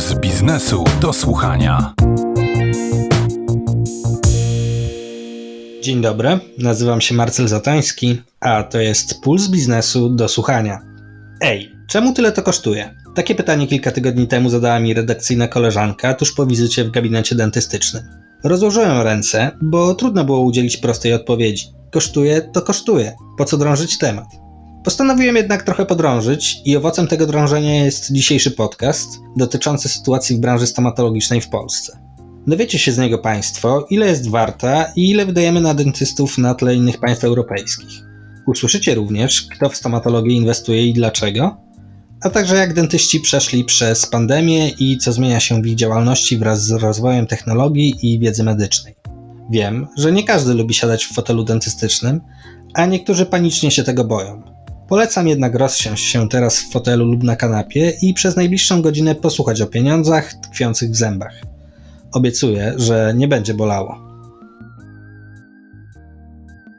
Puls biznesu do słuchania. Dzień dobry, nazywam się Marcel Zatoński, a to jest Puls biznesu do słuchania. Ej, czemu tyle to kosztuje? Takie pytanie kilka tygodni temu zadała mi redakcyjna koleżanka tuż po wizycie w gabinecie dentystycznym. Rozłożyłem ręce, bo trudno było udzielić prostej odpowiedzi. Kosztuje to kosztuje. Po co drążyć temat? Postanowiłem jednak trochę podrążyć i owocem tego drążenia jest dzisiejszy podcast dotyczący sytuacji w branży stomatologicznej w Polsce. Dowiecie się z niego Państwo, ile jest warta i ile wydajemy na dentystów na tle innych państw europejskich. Usłyszycie również, kto w stomatologię inwestuje i dlaczego, a także jak dentyści przeszli przez pandemię i co zmienia się w ich działalności wraz z rozwojem technologii i wiedzy medycznej. Wiem, że nie każdy lubi siadać w fotelu dentystycznym, a niektórzy panicznie się tego boją. Polecam jednak rozsiąść się teraz w fotelu lub na kanapie i przez najbliższą godzinę posłuchać o pieniądzach tkwiących w zębach. Obiecuję, że nie będzie bolało.